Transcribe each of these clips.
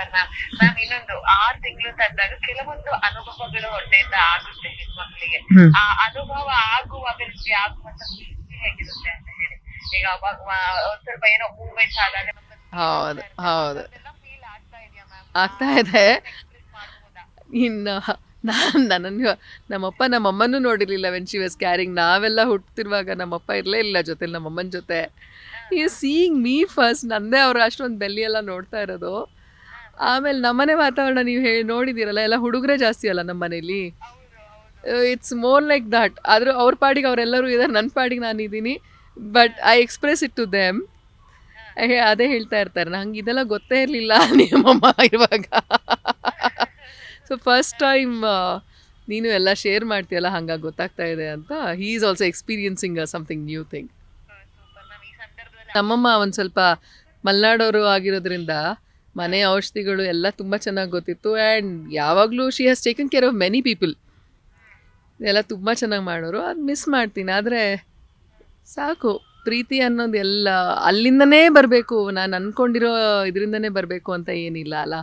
Super ma'am ma'am ಇನ್ನೊಂದು ಆರ್ ತಿಂಗಳು ತಂದಾಗ ಕೆಲವೊಂದು ಅನುಭವಗಳು ಹೊಟ್ಟೆಯಿಂದ ಆಗುತ್ತೆ ಹೆಣ್ಮಕ್ಳಿಗೆ. ಆ ಅನುಭವ ಆಗುವಾಗ ಆಗುವಂತ ಖುಷಿ ಹೇಗಿರುತ್ತೆ ಅಂತ ಹೇಳಿ. ಈಗ ಸ್ವಲ್ಪ ಏನೋ ಮೂವ್ಮೆಂಟ್ ಆದಾಗ ಹೌದು ಹೌದು. ಆಗ್ತಾ ಇದೆ. ಇನ್ನು ನಾನು ನನ್ನನ್ನು ನಮ್ಮಪ್ಪ ನಮ್ಮಮ್ಮನೂ ನೋಡಿರಲಿಲ್ಲ ವೆನ್ ಶಿ ವಾಸ್ ಕ್ಯಾರಿಂಗ್ ನಾವೆಲ್ಲ ಹುಟ್ಟುತ್ತಿರುವಾಗ ನಮ್ಮಪ್ಪ ಇರಲೇ ಇಲ್ಲ ಜೊತೆಲಿ ನಮ್ಮಮ್ಮನ ಜೊತೆ. ಈ ಸೀಯಿಂಗ್ ಮೀ ಫಸ್ಟ್ ನಂದೇ ಅವರು ಅಷ್ಟೊಂದು ಬೆಲ್ಲಿ ಎಲ್ಲ ನೋಡ್ತಾ ಇರೋದು. ಆಮೇಲೆ ನಮ್ಮನೆ ವಾತಾವರಣ ನೀವು ಹೇಳಿ ನೋಡಿದ್ದೀರಲ್ಲ ಎಲ್ಲ ಹುಡುಗರೇ ಜಾಸ್ತಿ ಅಲ್ಲ ನಮ್ಮ ಮನೇಲಿ? ಇಟ್ಸ್ ಮೋರ್ ಲೈಕ್ ದಟ್ ಆದರೂ ಅವ್ರ ಪಾಡಿಗೆ ಅವರೆಲ್ಲರೂ ಇದ್ದಾರೆ ನನ್ನ ಪಾಡಿಗೆ ನಾನು ಇದ್ದೀನಿ but I express it to them ಅದೇ ಹೇಳ್ತಾ ಇರ್ತಾರೆ ನಂಗೆ ಇದೆಲ್ಲ ಗೊತ್ತೇ ಇರಲಿಲ್ಲ ನಿಮ್ಮಮ್ಮ ಇರುವಾಗ ಸೊ ಫಸ್ಟ್ ಟೈಮ್ ನೀನು ಎಲ್ಲ ಶೇರ್ ಮಾಡ್ತೀಯಲ್ಲ ಹಂಗಾಗಿ ಗೊತ್ತಾಗ್ತಾ ಇದೆ ಅಂತ. He is also experiencing something new thing ನಮ್ಮಮ್ಮ ಒಂದು ಸ್ವಲ್ಪ ಮಲೆನಾಡೋರು ಆಗಿರೋದ್ರಿಂದ ಮನೆ ಔಷಧಿಗಳು ಎಲ್ಲ ತುಂಬ ಚೆನ್ನಾಗಿ ಗೊತ್ತಿತ್ತು. ಆ್ಯಂಡ್ ಯಾವಾಗಲೂ she has taken care of many people ಎಲ್ಲ ತುಂಬ ಚೆನ್ನಾಗಿ ಮಾಡೋರು. ಅದು ಮಿಸ್ ಮಾಡ್ತೀನಿ. ಆದರೆ ಸಾಕು. ಪ್ರೀತಿ ಅನ್ನೋದು ಎಲ್ಲ ಅಲ್ಲಿಂದನೇ ಬರಬೇಕು. ನಾನು ಅಂದ್ಕೊಂಡಿರೋ ಇದರಿಂದನೇ ಬರಬೇಕು ಅಂತ ಏನಿಲ್ಲ ಅಲ್ಲ.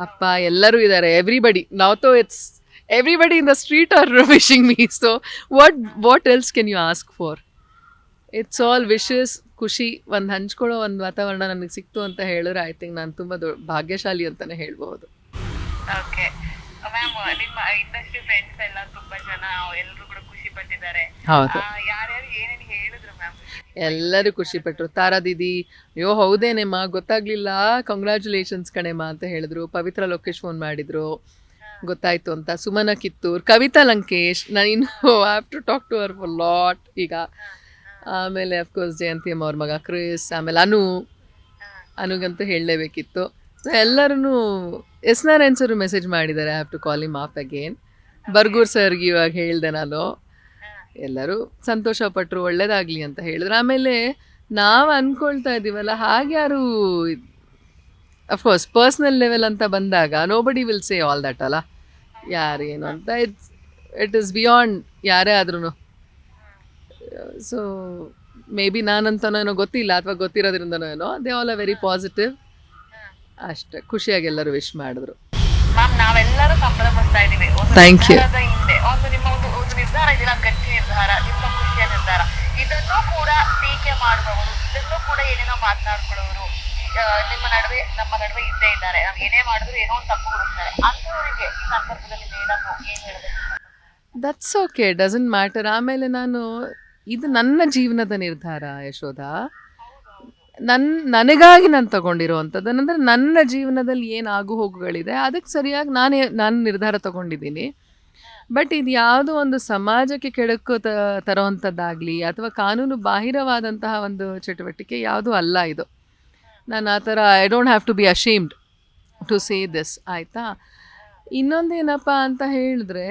ಅಪ್ಪ, ಎಲ್ಲರೂ ಇದ್ದಾರೆ ಎವ್ರಿಬಡಿ ನಾವ್ though it's everybody in the street are wishing me so what what else can you ask for it's all wishes ಖುಷಿ ಒಂದು ಹಂಚ್ಕೊಳ್ಳೋ ಒಂದು ವಾತಾವರಣ ನನಗೆ ಸಿಕ್ತು ಅಂತ ಹೇಳಿದ್ರೆ ಐ ಥಿಂಕ್ ನಾನು ತುಂಬ ದೊಡ್ಡ ಭಾಗ್ಯಶಾಲಿ ಅಂತಲೇ ಹೇಳ್ಬೋದು ಓಕೆ ಮ್ಯಾಮ್ ನಿಮ್ಮ ಇಂಡಸ್ಟ್ರಿ ಫ್ರೆಂಡ್ಸ್ ಎಲ್ಲ ತುಂಬ ಜನ ಎಲ್ಲರೂ ಕೂಡ ಖುಷಿ ಪಟ್ಟಿದ್ದಾರೆ. ಹೌದು. ಯಾರ್ಯಾರು ಏನೇನು ಹೇಳಿದ್ರು ಮ್ಯಾಮ್ ಎಲ್ಲರೂ ಖುಷಿ ಪಟ್ಟರು ತಾರಾ ದೀದಿ ಅಯ್ಯೋ ಹೌದೇನೇಮ್ಮ ಗೊತ್ತಾಗ್ಲಿಲ್ಲ. ಕಂಗ್ರ್ಯಾಚುಲೇಷನ್ಸ್ ಕಣೆಮ್ಮ ಅಂತ ಹೇಳಿದ್ರು. ಪವಿತ್ರ ಲೋಕೇಶ್ ಫೋನ್ ಮಾಡಿದ್ರು. ಗೊತ್ತಾಯ್ತು ಅಂತ. ಸುಮನ ಕಿತ್ತೂರ್ ಕವಿತಾ ಲಂಕೇಶ್. ನಾನು ಇನ್ನು ಹ್ಯಾವ್ ಟು ಟಾಕ್ ಟು ಅವರ್ ಫಾರ್ ಲಾಟ್ ಈಗ. ಆಮೇಲೆ ಅಫ್ಕೋರ್ಸ್ ಜಯಂತಿ ಅಮ್ಮ ಅವ್ರ ಮಗ ಕ್ರಿಸ್ ಆಮೇಲೆ ಅನು. ಅನುಗಂತೂ ಹೇಳಲೇಬೇಕಿತ್ತು. ಎಲ್ಲರೂ ಎಸ್ ನಾರಾಯಣ್ ಸರ್ ಮೆಸೇಜ್ ಮಾಡಿದ್ದಾರೆ. I have to call him off again Bargur ಸರ್ಗೆ ಇವಾಗ ಹೇಳಿದೆ ನಾನು. ಎಲ್ಲರೂ ಸಂತೋಷ ಪಟ್ಟರು ಒಳ್ಳೇದಾಗಲಿ ಅಂತ ಹೇಳಿದ್ರು. ಆಮೇಲೆ ನಾವು ಅಂದ್ಕೊಳ್ತಾ ಇದ್ದೀವಲ್ಲ ಹಾಗೆ ಯಾರು ಅಫ್ಕೋರ್ಸ್ ಪರ್ಸ್ನಲ್ ಲೆವೆಲ್ ಅಂತ ಬಂದಾಗ ನೋ ಬಡಿ ವಿಲ್ ಸೇ ಆಲ್ ದಟ್ ಅಲ್ಲ. ಯಾರೇನು ಅಂತ ಇಟ್ಸ್ ಇಟ್ ಇಸ್ ಬಿಯಾಂಡ್ ಯಾರೇ ಆದ್ರೂ ಸೊ ಮೇ ಬಿ ನಾನಂತನೋ ಏನೋ ಗೊತ್ತಿಲ್ಲ ಅಥವಾ ಗೊತ್ತಿರೋದ್ರಿಂದನೋ ಏನೋ they all a very positive ಅಷ್ಟೇ ಖುಷಿಯಾಗಿ ಎಲ್ಲರೂ ವಿಶ್ ಮಾಡಿದ್ರು. ಮ್ಯಾಮ್ ನಾವೆಲ್ಲರೂ Thank you. ಒಂದು ನಿಮ್ಮ ಒಂದು ಒಂದು ನಿರ್ಧಾರ ಇದೆಯಲ್ಲ ಗಟ್ಟಿ ನಿರ್ಧಾರ ನಿಮ್ಮ ಖುಷಿಯ ನಿರ್ಧಾರ. ಇದನ್ನು ಕೂಡ ಟೀಕೆ ಮಾಡುವವರು ಇದನ್ನು ಕೂಡ ಏನೇನೋ ಮಾತನಾಡ್ಕೊಳ್ಳೋರು ನಿಮ್ಮ ನಡುವೆ ನಮ್ಮ ನಡುವೆ ಇದ್ದೇ ಇದ್ದಾರೆ. ನಾವು ಏನೇ ಮಾಡಿದ್ರು ಏನೋ ಒಂದು ತಪ್ಪು ಹುಡುಕ್ತಾರೆ. ಅಂಥವರಿಗೆ ಈ ಸಂದರ್ಭದಲ್ಲಿ ಮೇಡಮ್ ಏನ್ ಹೇಳ್ಬೇಕು? ದಟ್ಸ್ ಓಕೆ ಡಸಂಟ್ ಮ್ಯಾಟರ್ ಆಮೇಲೆ ನಾನು ಇದು ನನ್ನ ಜೀವನದ ನಿರ್ಧಾರ, ಯಶೋಧ. ನನ್ನ ನನಗಾಗಿ ನಾನು ತಗೊಂಡಿರೋವಂಥದ್ದು ಅಂದರೆ ನನ್ನ ಜೀವನದಲ್ಲಿ ಏನು ಆಗು ಹೋಗುಗಳಿದೆ, ಅದಕ್ಕೆ ಸರಿಯಾಗಿ ನಾನೇ ನಾನು ನಿರ್ಧಾರ ತಗೊಂಡಿದ್ದೀನಿ. ಬಟ್ ಇದು ಯಾವುದೋ ಒಂದು ಸಮಾಜಕ್ಕೆ ಕೆಡಕು ತ ತರೋವಂಥದ್ದಾಗಲಿ ಅಥವಾ ಕಾನೂನು ಬಾಹಿರವಾದಂತಹ ಒಂದು ಚಟುವಟಿಕೆ ಯಾವುದೂ ಅಲ್ಲ ಇದು. ನಾನು ಆ ಥರ I don't have to be ashamed to say this ಆಯಿತಾ? ಇನ್ನೊಂದೇನಪ್ಪ ಅಂತ ಹೇಳಿದ್ರೆ